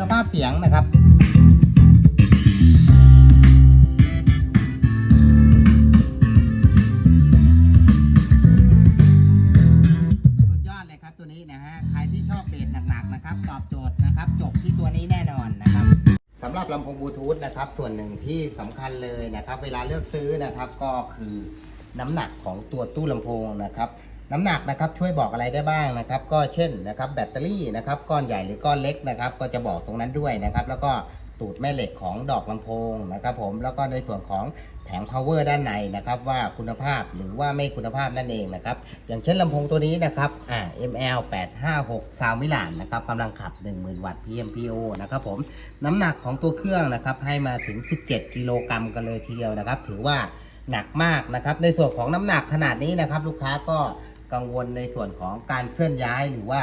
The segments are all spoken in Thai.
คุณภาพเสียงนะครับสุดยอดเลยครับตัวนี้นะฮะใครที่ชอบเบสหนักๆนะครับตอบโจทย์นะครับจบที่ตัวนี้แน่นอนนะครับสำหรับลำโพงบลูทูธนะครับส่วนหนึ่งที่สำคัญเลยนะครับ เวลาเลือกซื้อนะครับก็คือน้ำหนักของตัวตู้ลำโพงนะครับ น้ำหนักนะครับช่วยบอกอะไรได้บ้างนะครับ ก็เช่นนะครับแบตเตอรี่นะครับก้อนใหญ่หรือก้อนเล็กนะครับ ก็จะบอกตรงนั้นด้วยนะครับ แล้วก็ตูดแม่เหล็กของดอกลำโพงนะครับ ผมแล้วก็ในส่วนของแผง power ด้านในนะครับ ว่าคุณภาพหรือว่าไม่คุณภาพนั่นเองนะครับ อย่างเช่นลำโพงตัวนี้นะครับอ่า ML 856 Sound Milan นะครับกำลังขับ 10,000 วัตต์ PMPO นะครับผมน้ำหนักของตัวเครื่องนะครับให้มาถึง 17 กิโลกรัมกันเลยทีเดียวนะครับ ถือว่าหนักมากนะครับ ในส่วนของน้ำหนักขนาดนี้นะครับ ลูกค้าก็ กังวลในส่วนของการเคลื่อนย้ายหรือว่า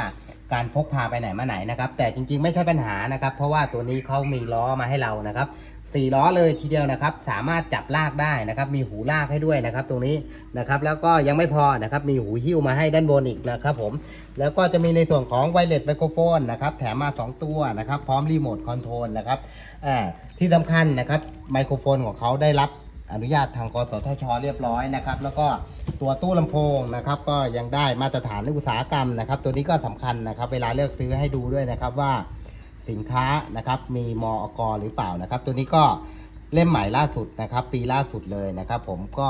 การพกพาไปไหนมาไหนนะครับแต่จริงๆไม่ใช่ปัญหานะครับ เพราะว่าตัวนี้เขามีล้อมาให้เรานะครับสี่ล้อเลยทีเดียวนะครับ สามารถจับลากได้นะครับ มีหูลากให้ด้วยนะครับ ตรงนี้นะครับแล้วก็ยังไม่พอนะครับมีหูหิ้วมาให้ด้านบนอีกนะครับผมแล้วก็จะมีในส่วนของไวเลสไมโครโฟนนะครับแถมมา 2 ตัวนะครับ พร้อมรีโมทคอนโทรลนะครับที่สำคัญนะครับไมโครโฟนของเขาได้รับ อนุญาตทางกสทช เรียบร้อยนะครับ แล้วก็ตัวตู้ลำโพงนะครับ ก็ยังได้มาตรฐานอุตสาหกรรมนะครับ ตัวนี้ก็สำคัญนะครับ เวลาเลือกซื้อให้ดูด้วยนะครับว่าสินค้านะครับมีมอกหรือเปล่านะครับ ตัวนี้ก็เล่มใหม่ล่าสุดนะครับ ปีล่าสุดเลยนะครับ ผมก็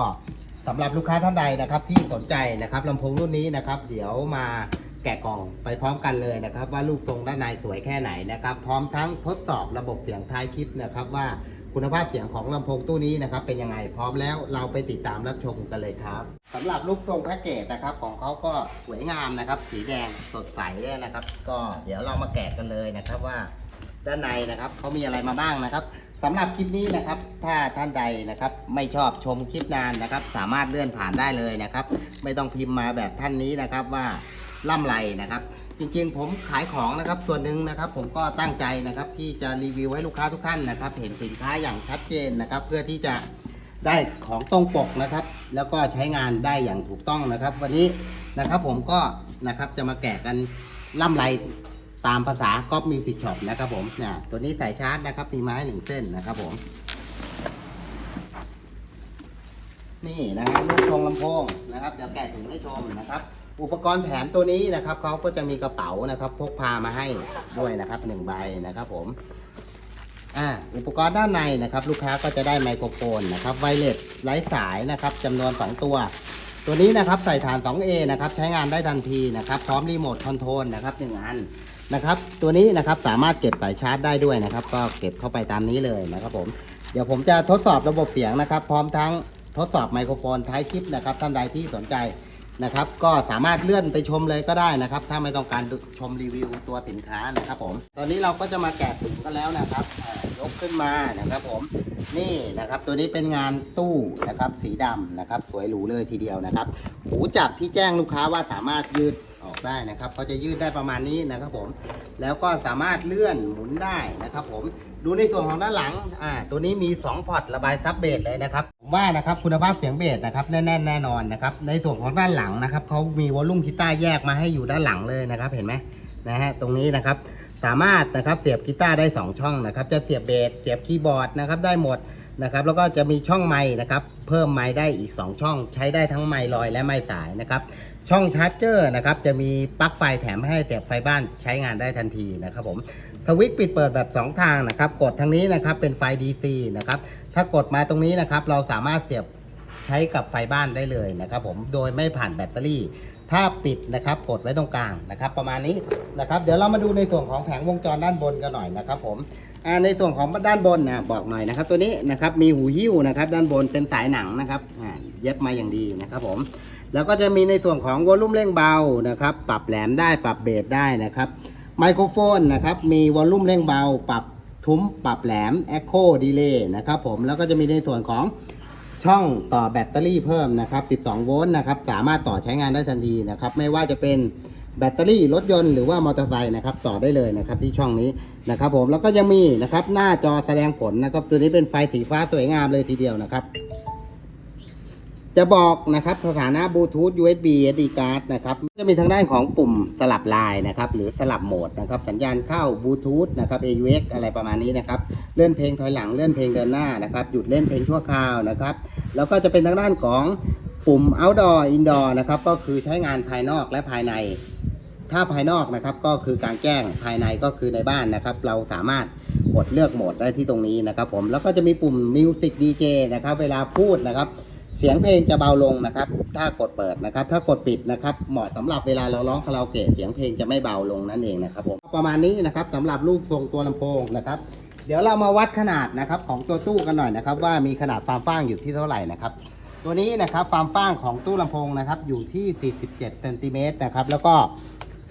สำหรับลูกค้าท่านใดนะครับ ที่สนใจนะครับลำโพงรุ่นนี้นะครับ เดี๋ยวมาแกะกล่องไปพร้อมกันเลยนะครับ ว่ารูปทรงด้านในสวยแค่ไหนนะครับ พร้อมทั้งทดสอบระบบเสียงท้ายคลิปนะครับว่า คุณภาพเสียงของลำโพงตู้นี้นะครับเป็นยังไงพร้อมแล้วเราไปติดตามรับชมกันเลยครับสำหรับรูปทรงแพ็กเกจนะครับของเขาก็สวยงามนะครับ สีแดงสดใสเลยนะครับ ก็เดี๋ยวเรามาแกะกันเลยนะครับว่าด้านในนะครับเขามีอะไรมาบ้างนะครับสำหรับคลิปนี้นะครับ ถ้าท่านใดนะครับ ไม่ชอบชมคลิปนานนะครับ สามารถเลื่อนผ่านได้เลยนะครับ ไม่ต้องพิมพ์มาแบบท่านนี้นะครับว่า ล่ำไรนะครับ จริงๆ ผมขายของนะครับส่วนหนึ่งนะครับ ผมก็ตั้งใจนะครับที่จะรีวิวให้ลูกค้าทุกท่านนะครับ เห็นสินค้าอย่างชัดเจนนะครับ เพื่อที่จะได้ของตรงปกนะครับ แล้วก็ใช้งานได้อย่างถูกต้องนะครับ วันนี้นะครับผมก็นะครับจะมาแกะกันล่ำไรตามภาษาก๊อปมิวสิกช็อปนะครับผมเนี่ยตัวนี้ใส่ชาร์จนะครับมีไม้หนึ่งเส้นนะครับผม นี่นะครับลูกทรงลำโพงนะครับ เดี๋ยวแกะถุงให้ชมนะครับ อุปกรณ์แถมตัวนี้นะครับเขาก็จะมีกระเป๋านะครับ พกพามาให้ด้วยนะครับหนึ่งใบนะครับผมอ่าอุปกรณ์ด้านในนะครับ ลูกค้าก็จะได้ไมโครโฟนนะครับไวเลสไร้สายนะครับจำนวน 2 ตัว ตัวนี้นะครับใส่ฐาน 2A นะครับใช้งานได้ทันทีนะครับพร้อมรีโมทคอนโทรลนะครับหนึ่งอันนะครับตัวนี้นะครับสามารถเก็บสายชาร์จได้ด้วยนะครับ ก็เก็บเข้าไปตามนี้เลยนะครับผมเดี๋ยวผมจะทดสอบระบบเสียงนะครับ พร้อมทั้งทดสอบไมโครโฟนท้ายคลิปนะครับท่านใดที่สนใจ นะครับ ก็สามารถเลื่อนไปชมเลยก็ได้นะครับ ถ้าไม่ต้องการชมรีวิวตัวสินค้านะครับผม ตอนนี้เราก็จะมาแกะถุงกันแล้วนะครับยกขึ้นมานะครับผมนี่นะครับตัวนี้เป็นงานตู้นะครับสีดำนะครับ สวยหรูเลยทีเดียวนะครับ หูจับที่แจ้งลูกค้าว่าสามารถยืดออกได้นะครับเขาจะยืดได้ประมาณนี้นะครับผม แล้วก็สามารถเลื่อนหมุนได้นะครับผม ดูในส่วนของด้านหลังอ่าตัวนี้มี 2 พอร์ตระบายซับเบสเลยนะครับ ว่านะครับคุณภาพเสียงเบสนะครับแน่นๆแน่นอนนะครับในส่วนของด้านหลังนะครับเขามีวอลลุ่มกีตาร์แยกมาให้อยู่ด้านหลังเลยนะครับ เห็นไหมนะฮะตรงนี้นะครับสามารถนะครับเสียบกีตาร์ได้ 2 ช่องนะครับ จะเสียบเบสเสียบคีย์บอร์ดนะครับได้หมดนะครับ แล้วก็จะมีช่องไม้นะครับ เพิ่มไม้ได้อีก 2 ช่อง ใช้ได้ทั้งไม้ลอยและไม้สายนะครับ ช่องชาร์จเจอร์นะครับจะมีปลั๊กไฟแถมให้เสียบไฟบ้านใช้งานได้ทันทีนะครับผมสวิตช์ปิดเปิดแบบ 2 ทางนะครับกดทางนี้นะครับเป็นไฟ DC นะครับถ้ากดมาตรงนี้นะครับเราสามารถเสียบใช้กับไฟบ้านได้เลยนะครับผมโดยไม่ผ่านแบตเตอรี่ ถ้าปิดนะครับกดไว้ตรงกลางนะครับ ประมาณนี้นะครับเดี๋ยวเรามาดูในส่วนของแผงวงจรด้านบนกันหน่อยนะครับผมในส่วนของด้านบนนะบอกหน่อยนะครับ ตัวนี้นะครับมีหูหิ้วนะครับด้านบนเป็นสายหนังนะครับเย็บมาอย่างดีนะครับผม แล้วก็จะมีในส่วนของวอลลุ่มเร่งเบานะครับ ปรับแหลมได้ปรับเบสได้นะครับไมโครโฟนนะครับมีวอลลุ่มเร่งเบา ปรับทุ้มปรับแหลม Echo Delay นะครับผมแล้วก็จะมีในส่วนของช่องต่อแบตเตอรี่เพิ่มนะครับ 12 โวลต์นะครับ สามารถต่อใช้งานได้ทันทีนะครับ ไม่ว่าจะเป็นแบตเตอรี่รถยนต์หรือว่ามอเตอร์ไซค์นะครับ ต่อได้เลยนะครับที่ช่องนี้นะครับผมแล้วก็ยังมีนะครับหน้าจอแสดงผลนะครับ ตัวนี้เป็นไฟสีฟ้าสวยงามเลยทีเดียวนะครับ จะบอกนะครับสถานะบลูทูธ USB SD card นะครับจะมีทางด้านของปุ่มสลับลายนะครับหรือสลับโหมดนะครับสัญญาณเข้าบลูทูธนะครับ AUX อะไรประมาณนี้นะครับเลื่อนเพลงถอยหลังเลื่อนเพลงเดินหน้านะครับหยุดเล่นเพลงชั่วคราวนะครับแล้วก็จะเป็นทางด้านของปุ่ม outdoor indoor นะครับก็คือใช้งานภายนอกและภายใน ถ้าภายนอกนะครับก็คือกางแจ้งภายในก็คือในบ้านนะครับ เราสามารถกดเลือกโหมดได้ที่ตรงนี้นะครับผมแล้วก็จะมีปุ่ม Music DJ นะครับเวลาพูดนะครับ เสียงเพลงจะเบาลงนะครับ ถ้ากดเปิดนะครับ ถ้ากดปิดนะครับ เหมาะสำหรับเวลาเราร้องคาราโอเกะเสียงเพลงจะไม่เบาลงนั่นเองนะครับผมประมาณนี้นะครับสำหรับรูปทรงตัวลำโพงนะครับ เดี๋ยวเรามาวัดขนาดนะครับของตัวตู้กันหน่อยนะครับ ว่ามีขนาดความฟ้างอยู่ที่เท่าไหร่นะครับ ตัวนี้นะครับความฟ้างของตู้ลำโพงนะครับอยู่ที่ 47เซนติเมตรนะครับแล้วก็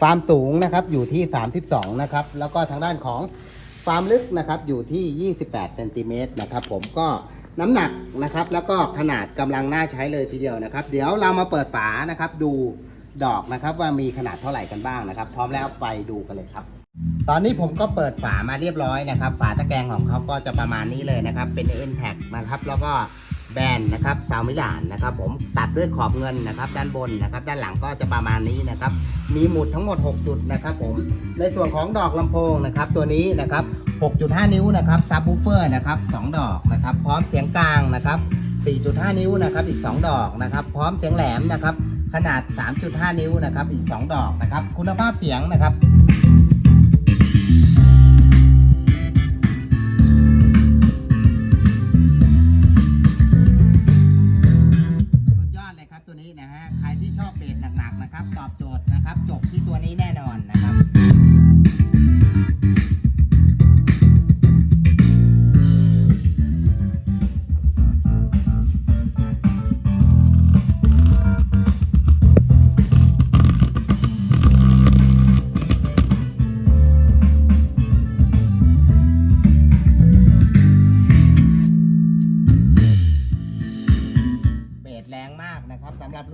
ความสูงนะครับอยู่ที่ 32นะครับแล้วก็ทางด้านของความลึกนะครับอยู่ที่ 28เซนติเมตรนะครับผมก็ น้ำหนักนะครับ แล้วก็ขนาดกำลังน่าใช้เลยทีเดียวนะครับ เดี๋ยวเรามาเปิดฝานะครับ ดูดอกนะครับว่ามีขนาดเท่าไหร่กันบ้างนะครับ พร้อมแล้วไปดูกันเลยครับ ตอนนี้ผมก็เปิดฝามาเรียบร้อยนะครับ ฝาตะแกรงของเขาก็จะประมาณนี้เลยนะครับ เป็น n p a c นะครับ แล้วก็ แบนนะครับซาวมิลานนะครับผมตัดด้วยขอบเงินนะครับด้านบนนะครับ ด้านหลังก็จะประมาณนี้นะครับ มีหมุดทั้งหมด 6 จุดนะครับผมในส่วนของดอกลำโพงนะครับตัวนี้นะครับ 6.5 นิ้วนะครับซับวูเฟอร์นะครับ2ดอกนะครับ พร้อมเสียงกลางนะครับ 4.5 นิ้วนะครับอีก 2 ดอกนะครับ พร้อมเสียงแหลมนะครับขนาด 3.5 นิ้วนะครับอีก 2 ดอกนะครับ คุณภาพเสียงนะครับ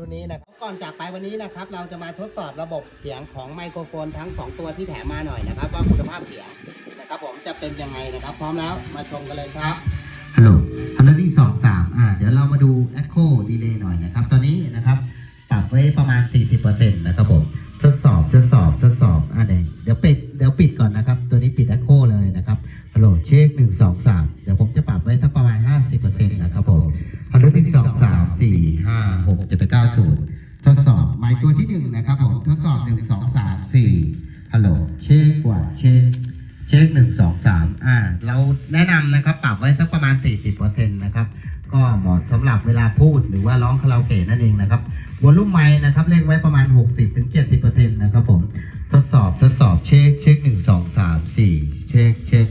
รุ่นนี้นะครับก่อนจากไปวันนี้นะครับ เราจะมาทดสอบระบบเสียงของไมโครโฟนทั้ง 2 ตัวที่แถมมาหน่อยนะครับ ว่าคุณภาพเสียงนะครับ ผมจะเป็นยังไงนะครับ พร้อมแล้วมาชมกันเลยครับฮัลโหลฮัลโหลที่สองสามอ่าเดี๋ยวเรามาดู Echo Delay หน่อยนะครับตอน หมายตัวที่หนึ่งนะครับผมทดสอบหนึ่งสองสามสี่ฮัลโหลเช็คกว่าเช็คเช็คหนึ่งสองสามอ่าเราแนะนำนะครับปรับไว้สักประมาณสี่สิบเปอร์เซ็นต์นะครับก็เหมาะสำหรับเวลาพูดหรือว่าร้องคาราโอเกะนั่นเองนะครับวอลลุ่มไมค์นะครับเล่งไว้ประมาณ 60-70%ถึง70%นะครับผมทดสอบทดสอบเช็คเช็คหนึ่งสองสามสี่เช็คเช็ค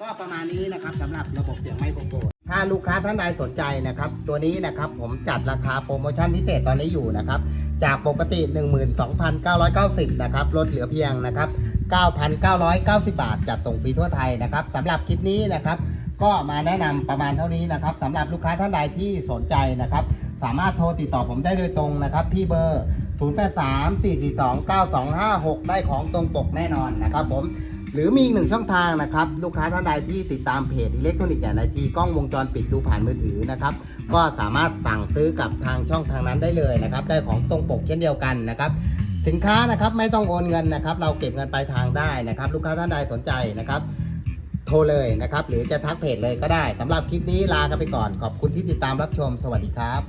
ก็ประมาณนี้นะครับสำหรับระบบเสียงไมโครโฟนถ้าลูกค้า ท่านใดสนใจนะครับ ตัวนี้นะครับผมจัดราคาโปรโมชั่นพิเศษตอนนี้อยู่นะครับ จากปกติ 12,990 นะครับลดเหลือเพียงนะครับ 9,990 บาท จัดส่งฟรีทั่วไทยนะครับสำหรับคลิปนี้นะครับ ก็มาแนะนำประมาณเท่านี้นะครับสำหรับลูกค้าท่านใดที่สนใจนะครับสามารถโทรติดต่อผมได้โดยตรงนะครับที่เบอร์ 0834429256 ได้ของตรงปกแน่นอนนะครับผม หรือมีอีกหนึ่งช่องทางนะครับ ลูกค้าท่านใดที่ติดตามเพจอิเล็กทรอนิกส์อย่างไอทีกล้องวงจรปิดดูผ่านมือถือนะครับ ก็สามารถสั่งซื้อกับทางช่องทางนั้นได้เลยนะครับ ได้ของตรงปกเช่นเดียวกันนะครับ สินค้านะครับไม่ต้องโอนเงินนะครับ เราเก็บเงินปลายทางได้นะครับ ลูกค้าท่านใดสนใจนะครับ โทรเลยนะครับ หรือจะทักเพจเลยก็ได้สำหรับคลิปนี้ลากันไปก่อน ขอบคุณที่ติดตามรับชม สวัสดีครับ